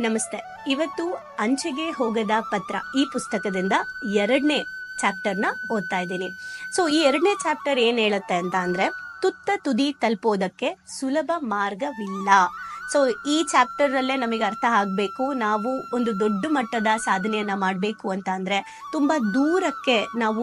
ನಮಸ್ತೆ. ಇವತ್ತು ಅಂಚೆಗೆ ಹೋಗದ ಪತ್ರ ಈ ಪುಸ್ತಕದಿಂದ ಎರಡನೇ ಚಾಪ್ಟರ್ನ ಓದ್ತಾ ಇದ್ದೀನಿ. ಸೊ ಈ ಎರಡನೇ ಚಾಪ್ಟರ್ ಏನ್ ಹೇಳುತ್ತೆ ಅಂತ ಅಂದ್ರೆ, ತುತ್ತ ತುದಿ ತಲುಪೋದಕ್ಕೆ ಸುಲಭ ಮಾರ್ಗವಿಲ್ಲ. ಸೊ ಈ ಚಾಪ್ಟರ್ ಅಲ್ಲೇ ನಮಗೆ ಅರ್ಥ ಆಗ್ಬೇಕು, ನಾವು ಒಂದು ದೊಡ್ಡ ಮಟ್ಟದ ಸಾಧನೆಯನ್ನ ಮಾಡಬೇಕು ಅಂತ ಅಂದ್ರೆ ತುಂಬಾ ದೂರಕ್ಕೆ ನಾವು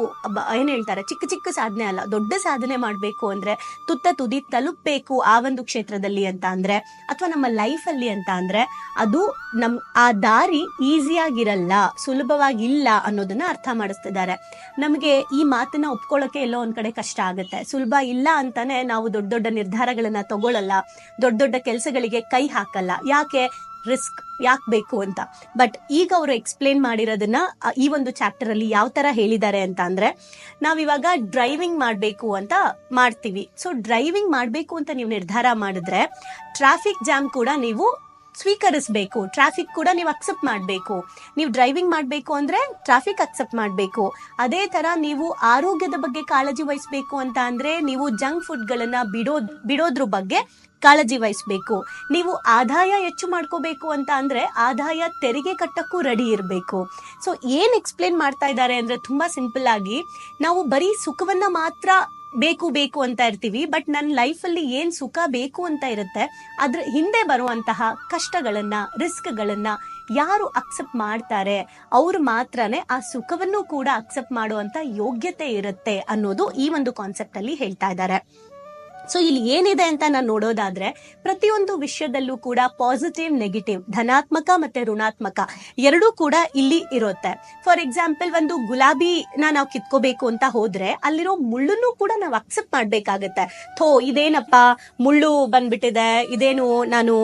ಏನ್ ಹೇಳ್ತಾರೆ, ಚಿಕ್ಕ ಚಿಕ್ಕ ಸಾಧನೆ ಅಲ್ಲ, ದೊಡ್ಡ ಸಾಧನೆ ಮಾಡಬೇಕು ಅಂದ್ರೆ ತುತ್ತ ತುದಿ ತಲುಪಬೇಕು ಆ ಒಂದು ಕ್ಷೇತ್ರದಲ್ಲಿ ಅಂತ ಅಂದ್ರೆ, ಅಥವಾ ನಮ್ಮ ಲೈಫ್ ಅಲ್ಲಿ ಅಂತ ಅಂದ್ರೆ, ಅದು ನಮ್, ಆ ದಾರಿ ಈಸಿಯಾಗಿರಲ್ಲ, ಸುಲಭವಾಗಿಲ್ಲ ಅನ್ನೋದನ್ನ ಅರ್ಥ ಮಾಡಿಸ್ತಿದ್ದಾರೆ. ನಮಗೆ ಈ ಮಾತನ್ನ ಒಪ್ಕೊಳ್ಳೋಕೆ ಎಲ್ಲೋ ಒಂದ್ ಕಡೆ ಕಷ್ಟ ಆಗುತ್ತೆ. ಸುಲಭ ಇಲ್ಲ ಅಂತಾನೆ ನಾವು ದೊಡ್ಡ ದೊಡ್ಡ ನಿರ್ಧಾರಗಳನ್ನ ತಗೊಳ್ಳಲ್ಲ ದೊಡ್ಡ ದೊಡ್ಡ ಕೆಲಸಗಳಿಗೆ ಕೈ ಹಾಕಲ್ಲ. ಯಾಕೆ ರಿಸ್ಕ್, ಯಾಕೆ ಬೇಕು ಅಂತ. ಬಟ್ ಈಗ ಅವರು ಎಕ್ಸ್ಪ್ಲೇನ್ ಮಾಡಿರೋದನ್ನ ಈ ಒಂದು ಚಾಪ್ಟರ್ ಅಲ್ಲಿ ಯಾವ ತರ ಹೇಳಿದ್ದಾರೆ ಅಂತ ಅಂದ್ರೆ, ನಾವಿವಾಗ ಡ್ರೈವಿಂಗ್ ಮಾಡಬೇಕು ಅಂತ ಮಾಡ್ತೀವಿ. ಸೊ ಡ್ರೈವಿಂಗ್ ಮಾಡಬೇಕು ಅಂತ ನೀವು ನಿರ್ಧಾರ ಮಾಡಿದ್ರೆ ಟ್ರಾಫಿಕ್ ಜಾಮ್ ಕೂಡ ನೀವು ಸ್ವೀಕರಿಸಬೇಕು. ಟ್ರಾಫಿಕ್ ಕೂಡ ನೀವು ಅಕ್ಸೆಪ್ಟ್ ಮಾಡಬೇಕು. ನೀವು ಡ್ರೈವಿಂಗ್ ಮಾಡಬೇಕು ಅಂದರೆ ಟ್ರಾಫಿಕ್ ಅಕ್ಸೆಪ್ಟ್ ಮಾಡಬೇಕು. ಅದೇ ಥರ ನೀವು ಆರೋಗ್ಯದ ಬಗ್ಗೆ ಕಾಳಜಿ ವಹಿಸಬೇಕು ಅಂತ ಅಂದರೆ ನೀವು ಜಂಕ್ ಫುಡ್ಗಳನ್ನು ಬಿಡೋ, ಬಿಡೋದ್ರ ಬಗ್ಗೆ ಕಾಳಜಿ ವಹಿಸಬೇಕು. ನೀವು ಆದಾಯ ಹೆಚ್ಚು ಮಾಡ್ಕೋಬೇಕು ಅಂತ ಅಂದರೆ ಆದಾಯ ತೆರಿಗೆ ಕಟ್ಟಕ್ಕೂ ರೆಡಿ ಇರಬೇಕು. ಸೊ ಏನು ಎಕ್ಸ್ಪ್ಲೇನ್ ಮಾಡ್ತಾ ಇದ್ದಾರೆ ಅಂದರೆ ತುಂಬ ಸಿಂಪಲ್ ಆಗಿ ನಾವು ಬರೀ ಸುಖವನ್ನು ಮಾತ್ರ ಬೇಕು ಬೇಕು ಅಂತ ಇರ್ತೀವಿ. ಬಟ್ ನನ್ನ ಲೈಫಲ್ಲಿ ಏನು ಸುಖ ಬೇಕು ಅಂತ ಇರುತ್ತೆ, ಅದ್ರ ಹಿಂದೆ ಬರುವಂತಹ ಕಷ್ಟಗಳನ್ನ ರಿಸ್ಕ್ಗಳನ್ನ ಯಾರು ಅಕ್ಸೆಪ್ಟ್ ಮಾಡ್ತಾರೆ, ಅವ್ರು ಮಾತ್ರನೇ ಆ ಸುಖವನ್ನು ಕೂಡ ಅಕ್ಸೆಪ್ಟ್ ಮಾಡುವಂತ ಯೋಗ್ಯತೆ ಇರುತ್ತೆ ಅನ್ನೋದು ಈ ಒಂದು ಕಾನ್ಸೆಪ್ಟ್ ಅಲ್ಲಿ ಹೇಳ್ತಾ ಇದ್ದಾರೆ. ಸೊ ಇಲ್ಲಿ ಏನಿದೆ ಅಂತ ನಾನು ನೋಡೋದಾದ್ರೆ, ಪ್ರತಿಯೊಂದು ವಿಷಯದಲ್ಲೂ ಕೂಡ ಪಾಸಿಟಿವ್ ನೆಗೆಟಿವ್ ಧನಾತ್ಮಕ ಮತ್ತೆ ಋಣಾತ್ಮಕ ಎರಡೂ ಕೂಡ ಇಲ್ಲಿ ಇರುತ್ತೆ. ಫಾರ್ ಎಕ್ಸಾಂಪಲ್ ಒಂದು ಗುಲಾಬಿನ ನಾವು ಕಿತ್ಕೋಬೇಕು ಅಂತ ಹೋದ್ರೆ, ಅಲ್ಲಿರೋ ಮುಳ್ಳನ್ನು ಕೂಡ ನಾವು ಅಕ್ಸೆಪ್ಟ್ ಮಾಡ್ಬೇಕಾಗತ್ತೆ. ಥೋ, ಇದೇನಪ್ಪ, ಮುಳ್ಳು ಬಂದ್ಬಿಟ್ಟಿದೆ, ಇದೇನು ನಾನು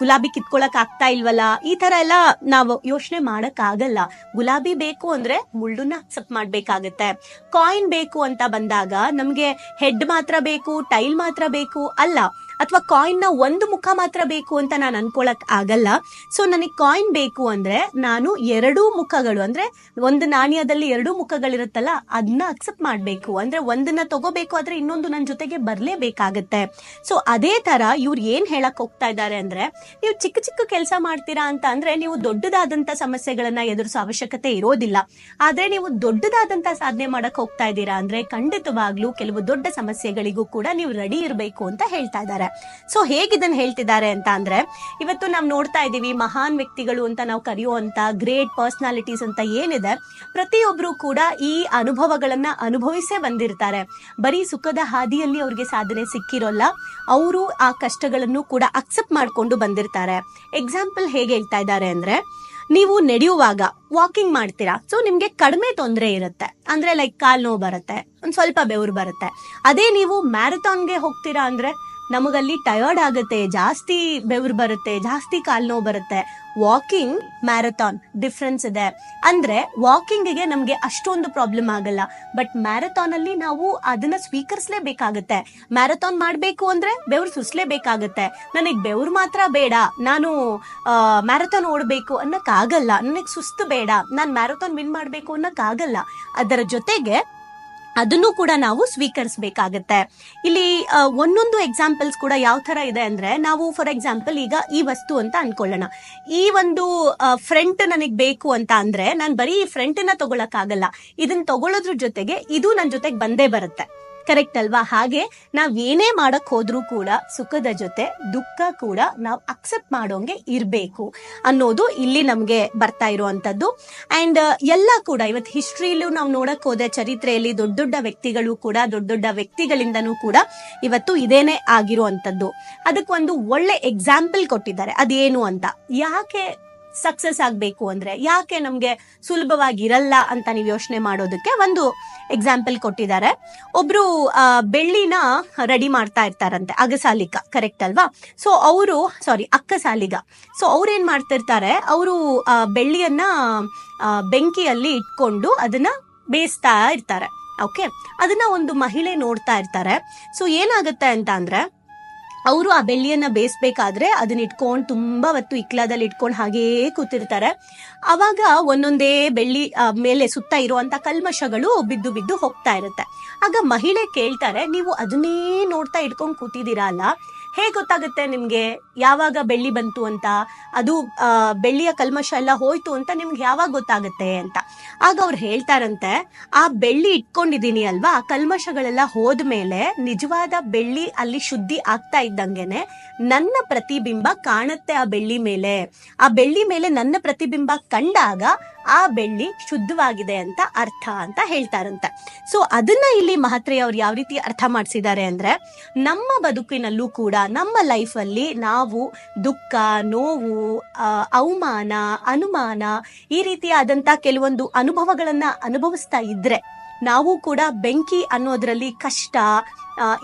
ಗುಲಾಬಿ ಕಿತ್ಕೊಳಕ್ ಆಗ್ತಾ ಇಲ್ವಲ್ಲ, ಈ ತರ ಎಲ್ಲ ನಾವು ಯೋಚನೆ ಮಾಡಕ್ ಆಗಲ್ಲ ಗುಲಾಬಿ ಬೇಕು ಅಂದ್ರೆ ಮುಳ್ಳುನ್ನ ಅಕ್ಸೆಪ್ಟ್ ಮಾಡ್ಬೇಕಾಗತ್ತೆ. ಕಾಯಿನ್ ಬೇಕು ಅಂತ ಬಂದಾಗ ನಮ್ಗೆ ಹೆಡ್ ಮಾತ್ರ ಬೇಕು ಟೈಲ್ ಮಾತ್ರ ಬೇಕು ಅಲ್ಲ. ಅಥವಾ ಕಾಯಿನ್ನ ಒಂದು ಮುಖ ಮಾತ್ರ ಬೇಕು ಅಂತ ನಾನು ಅನ್ಕೊಳಕ್ ಆಗಲ್ಲ. ಸೊ ನನಗೆ ಕಾಯಿನ್ ಬೇಕು ಅಂದ್ರೆ ನಾನು ಎರಡೂ ಮುಖಗಳು, ಅಂದ್ರೆ ಒಂದು ನಾಣ್ಯದಲ್ಲಿ ಎರಡೂ ಮುಖಗಳಿರುತ್ತಲ್ಲ ಅದನ್ನ ಅಕ್ಸೆಪ್ಟ್ ಮಾಡಬೇಕು. ಅಂದ್ರೆ ಒಂದನ್ನ ತಗೋಬೇಕು ಆದ್ರೆ ಇನ್ನೊಂದು ನನ್ನ ಜೊತೆಗೆ ಬರ್ಲೇಬೇಕಾಗತ್ತೆ. ಸೊ ಅದೇ ತರ ಇವ್ರು ಏನ್ ಹೇಳಕ್ ಹೋಗ್ತಾ ಇದ್ದಾರೆ ಅಂದ್ರೆ, ನೀವು ಚಿಕ್ಕ ಚಿಕ್ಕ ಕೆಲಸ ಮಾಡ್ತೀರಾ ಅಂತ ಅಂದ್ರೆ ನೀವು ದೊಡ್ಡದಾದಂತ ಸಮಸ್ಯೆಗಳನ್ನ ಎದುರಿಸೋ ಅವಶ್ಯಕತೆ ಇರೋದಿಲ್ಲ. ಆದ್ರೆ ನೀವು ದೊಡ್ಡದಾದಂತ ಸಾಧನೆ ಮಾಡಕ್ ಹೋಗ್ತಾ ಇದ್ದೀರಾ ಅಂದ್ರೆ ಖಂಡಿತವಾಗ್ಲೂ ಕೆಲವು ದೊಡ್ಡ ಸಮಸ್ಯೆಗಳಿಗೂ ಕೂಡ ನೀವು ರೆಡಿ ಇರಬೇಕು ಅಂತ ಹೇಳ್ತಾ ಇದ್ದಾರೆ. ಸೊ ಹೇಗಿದನ್ ಹೇಳ್ತಿದ್ದಾರೆ ಅಂತ ಅಂದ್ರೆ, ಇವತ್ತು ನಾವು ನೋಡ್ತಾ ಇದೀವಿ ಮಹಾನ್ ವ್ಯಕ್ತಿಗಳು ಅಂತ ನಾವು ಕರೆಯುವಂತ ಗ್ರೇಟ್ ಪರ್ಸನಾಲಿಟೀಸ್ ಅಂತ ಏನಿದೆ, ಪ್ರತಿಯೊಬ್ರು ಕೂಡ ಈ ಅನುಭವಗಳನ್ನ ಅನುಭವಿಸೇ ಬಂದಿರ್ತಾರೆ. ಬರೀ ಸುಖದ ಹಾದಿಯಲ್ಲಿ ಅವ್ರಿಗೆ ಸಾಧನೆ ಸಿಕ್ಕಿರೋಲ್ಲ, ಅವರು ಆ ಕಷ್ಟಗಳನ್ನು ಕೂಡ ಅಕ್ಸೆಪ್ಟ್ ಮಾಡ್ಕೊಂಡು ಬಂದಿರ್ತಾರೆ. ಎಕ್ಸಾಂಪಲ್ ಹೇಗೆ ಹೇಳ್ತಾ ಇದ್ದಾರೆ ಅಂದ್ರೆ, ನೀವು ನಡೆಯುವಾಗ ವಾಕಿಂಗ್ ಮಾಡ್ತೀರಾ? ಸೊ ನಿಮ್ಗೆ ಕಡಿಮೆ ತೊಂದರೆ ಇರುತ್ತೆ. ಅಂದ್ರೆ ಲೈಕ್ ಕಾಲ್ ನೋವು ಬರುತ್ತೆ, ಒಂದ್ ಸ್ವಲ್ಪ ಬೆವರು ಬರುತ್ತೆ. ಅದೇ ನೀವು ಮ್ಯಾರಥಾನ್ಗೆ ಹೋಗ್ತೀರಾ ಅಂದ್ರೆ ನಮಗಲ್ಲಿ ಟಯರ್ಡ್ ಆಗುತ್ತೆ, ಜಾಸ್ತಿ ಬೆವರು ಬರುತ್ತೆ, ಜಾಸ್ತಿ ಕಾಲ್ ನೋವು ಬರುತ್ತೆ. ವಾಕಿಂಗ್ ಮ್ಯಾರಥಾನ್ ಡಿಫ್ರೆನ್ಸ್ ಇದೆ. ಅಂದ್ರೆ ವಾಕಿಂಗಿಗೆ ನಮ್ಗೆ ಅಷ್ಟೊಂದು ಪ್ರಾಬ್ಲಮ್ ಆಗಲ್ಲ. ಬಟ್ ಮ್ಯಾರಥಾನ್ ಅಲ್ಲಿ ನಾವು ಅದನ್ನ ಸ್ವೀಕರಿಸಲೇಬೇಕಾಗತ್ತೆ. ಮ್ಯಾರಥಾನ್ ಮಾಡಬೇಕು ಅಂದ್ರೆ ಬೆವರು ಸುಸ್ಲೇಬೇಕಾಗತ್ತೆ. ನನಗೆ ಬೆವರು ಮಾತ್ರ ಬೇಡ. ನಾನು ಮ್ಯಾರಥಾನ್ ಓಡಬೇಕು ಅನ್ನಕ್ಕಾಗಲ್ಲ. ನನಗೆ ಸುಸ್ತು ಬೇಡ. ನಾನು ಮ್ಯಾರಥಾನ್ ವಿನ್ ಮಾಡಬೇಕು ಅನ್ನಕ್ಕಾಗಲ್ಲ. ಅದರ ಜೊತೆಗೆ ಅದನ್ನು ಕೂಡ ನಾವು ಸ್ವೀಕರಿಸಬೇಕಾಗತ್ತೆ. ಇಲ್ಲಿ ಒಂದೊಂದು ಎಕ್ಸಾಂಪಲ್ಸ್ ಕೂಡ ಯಾವ ತರ ಇದೆ ಅಂದ್ರೆ, ನಾವು ಫಾರ್ ಎಕ್ಸಾಂಪಲ್ ಈಗ ಈ ವಸ್ತು ಅಂತ ಅನ್ಕೊಳ್ಳೋಣ. ಈ ಒಂದು ಫ್ರಂಟ್ ನನಗೆ ಬೇಕು ಅಂತ ಅಂದ್ರೆ, ನಾನು ಬರೀ ಈ ಫ್ರಂಟ್ನ ತಗೊಳಕ್ಕಾಗಲ್ಲ. ಇದನ್ನ ತಗೊಳ್ಳೋದ್ರ ಜೊತೆಗೆ ಇದು ನನ್ನ ಜೊತೆಗೆ ಬಂದೇ ಬರುತ್ತೆ. ಕರೆಕ್ಟ್ ಅಲ್ವಾ? ಹಾಗೆ ನಾವ್ ಏನೇ ಮಾಡಕ್ ಹೋದ್ರೂ ಕೂಡ ಸುಖದ ಜೊತೆ ದುಃಖ ಕೂಡ ನಾವು ಅಕ್ಸೆಪ್ಟ್ ಮಾಡೋಂಗೆ ಇರಬೇಕು ಅನ್ನೋದು ಇಲ್ಲಿ ನಮ್ಗೆ ಬರ್ತಾ ಇರುವಂತದ್ದು ಅಂಡ್ ಎಲ್ಲ ಕೂಡ ಇವತ್ತು ಹಿಸ್ಟ್ರಿಲೂ ನಾವು ನೋಡಕ್ ಹೋದೆ ಚರಿತ್ರೆಯಲ್ಲಿ ದೊಡ್ಡ ದೊಡ್ಡ ವ್ಯಕ್ತಿಗಳು ಕೂಡ ದೊಡ್ಡ ದೊಡ್ಡ ವ್ಯಕ್ತಿಗಳಿಂದನೂ ಕೂಡ ಇವತ್ತು ಇದೇನೆ ಆಗಿರುವಂತದ್ದು ಅದಕ್ಕೊಂದು ಒಳ್ಳೆ ಎಕ್ಸಾಂಪಲ್ ಕೊಟ್ಟಿದ್ದಾರೆ. ಅದೇನು ಅಂತ? ಯಾಕೆ ಸಕ್ಸಸ್ ಆಗಬೇಕು ಅಂದ್ರೆ ಯಾಕೆ ನಮಗೆ ಸುಲಭವಾಗಿರಲ್ಲ ಅಂತ ನೀವು ಯೋಚನೆ ಮಾಡೋದಕ್ಕೆ ಒಂದು ಎಕ್ಸಾಂಪಲ್ ಕೊಟ್ಟಿದ್ದಾರೆ. ಒಬ್ರು ಬೆಳ್ಳಿನ ರೆಡಿ ಮಾಡ್ತಾ ಇರ್ತಾರಂತೆ ಅಗಸಾಲಿಕ ಕರೆಕ್ಟ್ ಅಲ್ವಾ? ಸೊ ಅವರು ಸಾರಿ ಅಕ್ಕಸಾಲಿಗ ಸೊ ಅವ್ರೇನು ಮಾಡ್ತಿರ್ತಾರೆ, ಅವರು ಬೆಳ್ಳಿಯನ್ನ ಬೆಂಕಿಯಲ್ಲಿ ಇಟ್ಕೊಂಡು ಅದನ್ನ ಬೇಯಿಸ್ತಾ ಇರ್ತಾರೆ ಓಕೆ ಅದನ್ನ ಒಂದು ಮಹಿಳೆ ನೋಡ್ತಾ ಇರ್ತಾರೆ. ಸೊ ಏನಾಗುತ್ತೆ ಅಂತ ಅಂದ್ರೆ ಅವರು ಆ ಬೆಳ್ಳಿಯನ್ನ ಬೇಯಿಸ್ಬೇಕಾದ್ರೆ ಅದನ್ನ ಇಟ್ಕೊಂಡು ತುಂಬಾ ಹೊತ್ತು ಇಕ್ಲಾದಲ್ಲಿ ಇಟ್ಕೊಂಡು ಹಾಗೇ ಕೂತಿರ್ತಾರೆ. ಅವಾಗ ಒಂದೊಂದೇ ಬೆಳ್ಳಿ ಮೇಲೆ ಸುತ್ತ ಇರುವಂತ ಕಲ್ಮಶಗಳು ಬಿದ್ದು ಬಿದ್ದು ಹೋಗ್ತಾ ಇರುತ್ತೆ. ಆಗ ಮಹಿಳೆ ಕೇಳ್ತಾರೆ, ನೀವು ಅದನ್ನೇ ನೋಡ್ತಾ ಇಟ್ಕೊಂಡು ಕೂತಿದ್ದೀರಾ ಅಲ್ಲ? ಹೇಗೆ ಗೊತ್ತಾಗುತ್ತೆ ನಿಮಗೆ ಯಾವಾಗ ಬೆಳ್ಳಿ ಬಂತು ಅಂತ? ಅದು ಬೆಳ್ಳಿಯ ಕಲ್ಮಶ ಎಲ್ಲ ಹೋಯ್ತು ಅಂತ ನಿಮ್ಗೆ ಯಾವಾಗ ಗೊತ್ತಾಗುತ್ತೆ ಅಂತ. ಆಗ ಅವ್ರು ಹೇಳ್ತಾರಂತೆ, ಆ ಬೆಳ್ಳಿ ಇಟ್ಕೊಂಡಿದ್ದೀನಿ ಅಲ್ವಾ? ಕಲ್ಮಶಗಳೆಲ್ಲ ಹೋದ್ಮೇಲೆ ನಿಜವಾದ ಬೆಳ್ಳಿ ಅಲ್ಲಿ ಶುದ್ಧಿ ಆಗ್ತಾ ಇದ್ದಂಗೆನೆ ನನ್ನ ಪ್ರತಿಬಿಂಬ ಕಾಣುತ್ತೆ ಆ ಬೆಳ್ಳಿ ಮೇಲೆ. ಆ ಬೆಳ್ಳಿ ಮೇಲೆ ನನ್ನ ಪ್ರತಿಬಿಂಬ ಕಂಡಾಗ ಆ ಬೆಳ್ಳಿ ಶುದ್ಧವಾಗಿದೆ ಅಂತ ಅರ್ಥ ಅಂತ ಹೇಳ್ತಾರಂತೆ. ಸೊ ಅದನ್ನ ಇಲ್ಲಿ ಮಹತ್ರೆಯ ಅವ್ರು ಯಾವ ರೀತಿ ಅರ್ಥ ಮಾಡಿಸಿದ್ದಾರೆ ಅಂದ್ರೆ, ನಮ್ಮ ಬದುಕಿನಲ್ಲೂ ಕೂಡ, ನಮ್ಮ ಲೈಫಲ್ಲಿ ನಾವು ದುಃಖ, ನೋವು ಅವಮಾನ, ಅನುಮಾನ ಈ ರೀತಿಯಾದಂತ ಕೆಲವೊಂದು ಅನುಭವಗಳನ್ನ ಅನುಭವಿಸ್ತಾ ಇದ್ರೆ, ನಾವು ಕೂಡ ಬೆಂಕಿ ಅನ್ನೋದ್ರಲ್ಲಿ ಕಷ್ಟ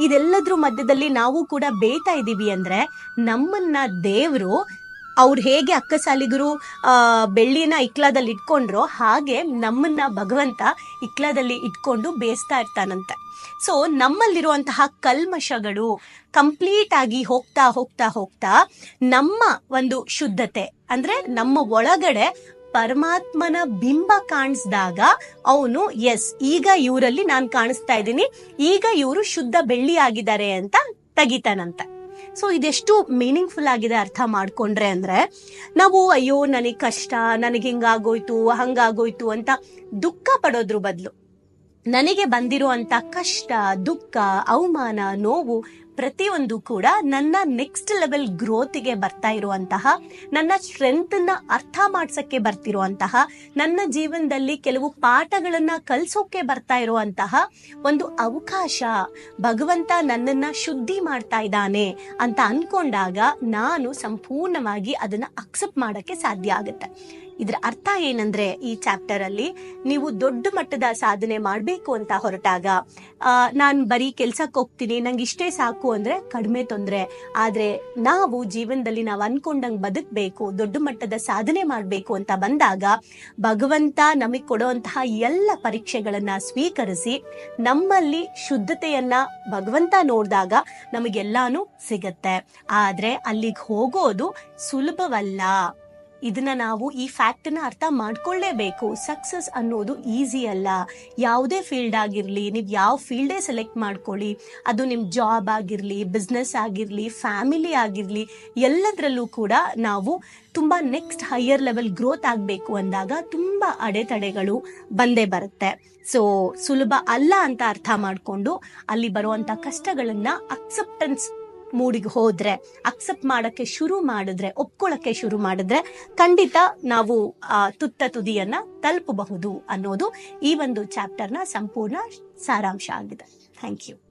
ಇದೆಲ್ಲದ್ರ ಮಧ್ಯದಲ್ಲಿ ನಾವು ಕೂಡ ಬೇಯ್ತಾ ಇದ್ದೀವಿ ಅಂದ್ರೆ, ನಮ್ಮನ್ನ ದೇವರು ಅವ್ರು ಹೇಗೆ ಅಕ್ಕಸಾಲಿಗರು ಬೆಳ್ಳಿನ ಇಕ್ಲಾದಲ್ಲಿ ಇಟ್ಕೊಂಡ್ರೋ ಹಾಗೆ ನಮ್ಮನ್ನ ಭಗವಂತ ಇಕ್ಲಾದಲ್ಲಿ ಇಟ್ಕೊಂಡು ಬೇಯಿಸ್ತಾ ಇರ್ತಾನಂತೆ. ಸೊ ನಮ್ಮಲ್ಲಿರುವಂತಹ ಕಲ್ಮಶಗಳು ಕಂಪ್ಲೀಟ್ ಆಗಿ ಹೋಗ್ತಾ ಹೋಗ್ತಾ ಹೋಗ್ತಾ ನಮ್ಮ ಒಂದು ಶುದ್ಧತೆ, ಅಂದ್ರೆ ನಮ್ಮ ಒಳಗಡೆ ಪರಮಾತ್ಮನ ಬಿಂಬ ಕಾಣಿಸ್ದಾಗ ಅವನು ಎಸ್ ಈಗ ಇವರಲ್ಲಿ ನಾನು ಕಾಣಿಸ್ತಾ ಇದ್ದೀನಿ, ಈಗ ಇವರು ಶುದ್ಧ ಬೆಳ್ಳಿ ಆಗಿದ್ದಾರೆ ಅಂತ ತೆಗಿತಾನಂತೆ. ಸೊ ಇದೆಷ್ಟು ಮೀನಿಂಗ್ಫುಲ್ ಆಗಿದೆ ಅರ್ಥ ಮಾಡ್ಕೊಂಡ್ರೆ ಅಂದ್ರೆ, ನಾವು ಅಯ್ಯೋ, ನನಗೆ ಕಷ್ಟ, ನನಗೆ ಹಿಂಗಾಗೋಯ್ತು, ಹಂಗಾಗೋಯ್ತು ಅಂತ ದುಃಖ ಪಡೋದ್ರ ಬದಲು, ನನಗೆ ಬಂದಿರುವಂತ ಕಷ್ಟ, ದುಃಖ, ಅವಮಾನ, ನೋವು ಪ್ರತಿಯೊಂದು ಕೂಡ ನನ್ನ ನೆಕ್ಸ್ಟ್ ಲೆವೆಲ್ ಗ್ರೋತ್ಗೆ ಬರ್ತಾ ಇರುವಂತಹ, ನನ್ನ ಸ್ಟ್ರೆಂತ್ನ ಅರ್ಥ ಮಾಡ್ಸಕ್ಕೆ ಬರ್ತಿರುವಂತಹ, ನನ್ನ ಜೀವನದಲ್ಲಿ ಕೆಲವು ಪಾಠಗಳನ್ನ ಕಲ್ಸೋಕೆ ಬರ್ತಾ ಇರುವಂತಹ ಒಂದು ಅವಕಾಶ. ಭಗವಂತ ನನ್ನನ್ನ ಶುದ್ಧಿ ಮಾಡ್ತಾ ಇದ್ದಾನೆ ಅಂತ ಅನ್ಕೊಂಡಾಗ ನಾನು ಸಂಪೂರ್ಣವಾಗಿ ಅದನ್ನ ಅಕ್ಸೆಪ್ಟ್ ಮಾಡಕ್ಕೆ ಸಾಧ್ಯ ಆಗುತ್ತೆ. ಇದ್ರ ಅರ್ಥ ಏನಂದ್ರೆ ಈ ಚಾಪ್ಟರ್ ಅಲ್ಲಿ ನೀವು ದೊಡ್ಡ ಮಟ್ಟದ ಸಾಧನೆ ಮಾಡಬೇಕು ಅಂತ ಹೊರಟಾಗ ನಾನು ಬರೀ ಕೆಲ್ಸಕ್ಕೆ ಹೋಗ್ತೀನಿ, ನಂಗೆ ಇಷ್ಟೇ ಸಾಕು ಅಂದ್ರೆ ಕಡಿಮೆ ತೊಂದರೆ. ಆದ್ರೆ ನಾವು ಜೀವನದಲ್ಲಿ ನಾವು ಅನ್ಕೊಂಡಂಗೆ ಬದುಕಬೇಕು, ದೊಡ್ಡ ಮಟ್ಟದ ಸಾಧನೆ ಮಾಡಬೇಕು ಅಂತ ಬಂದಾಗ ಭಗವಂತ ನಮಗೆ ಕೊಡುವಂತಹ ಎಲ್ಲ ಪರೀಕ್ಷೆಗಳನ್ನ ಸ್ವೀಕರಿಸಿ ನಮ್ಮಲ್ಲಿ ಶುದ್ಧತೆಯನ್ನ ಭಗವಂತ ನೋಡಿದಾಗ ನಮಗೆಲ್ಲಾನು ಸಿಗತ್ತೆ. ಆದ್ರೆ ಅಲ್ಲಿಗೆ ಹೋಗೋದು ಸುಲಭವಲ್ಲ. ಇದನ್ನ ನಾವು ಈ ಫ್ಯಾಕ್ಟ್ನ ಅರ್ಥ ಮಾಡ್ಕೊಳ್ಳೇಬೇಕು. ಸಕ್ಸಸ್ ಅನ್ನೋದು ಈಸಿ ಅಲ್ಲ. ಯಾವುದೇ ಫೀಲ್ಡ್ ಆಗಿರ್ಲಿ, ನೀವು ಯಾವ ಫೀಲ್ಡೇ ಸೆಲೆಕ್ಟ್ ಮಾಡ್ಕೊಳ್ಳಿ, ಅದು ನಿಮ್ ಜಾಬ್ ಆಗಿರ್ಲಿ ಬಿಸ್ನೆಸ್ ಆಗಿರ್ಲಿ ಫ್ಯಾಮಿಲಿ ಆಗಿರ್ಲಿ, ಎಲ್ಲದರಲ್ಲೂ ಕೂಡ ನಾವು ತುಂಬಾ ನೆಕ್ಸ್ಟ್ ಹೈಯರ್ ಲೆವೆಲ್ ಗ್ರೋತ್ ಆಗಬೇಕು ಅಂದಾಗ ತುಂಬಾ ಅಡೆತಡೆಗಳು ಬಂದೇ ಬರುತ್ತೆ. ಸೊ ಸುಲಭ ಅಲ್ಲ ಅಂತ ಅರ್ಥ ಮಾಡ್ಕೊಂಡು ಅಲ್ಲಿ ಬರುವಂತ ಕಷ್ಟಗಳನ್ನ ಅಕ್ಸೆಪ್ಟೆನ್ಸ್ ಮೂಡಿಗೆ ಹೋದ್ರೆ ಅಕ್ಸೆಪ್ಟ್ ಮಾಡಕ್ಕೆ ಶುರು ಮಾಡಿದ್ರೆ ಒಪ್ಕೊಳ್ಳಕ್ಕೆ ಶುರು ಮಾಡಿದ್ರೆ ಖಂಡಿತ ನಾವು ಆ, ತುತ್ತ ತುದಿಯನ್ನ ತಲುಪಬಹುದು ಅನ್ನೋದು ಈ ಒಂದು ಚಾಪ್ಟರ್ನ ಸಂಪೂರ್ಣ ಸಾರಾಂಶ ಆಗಿದೆ. Thank you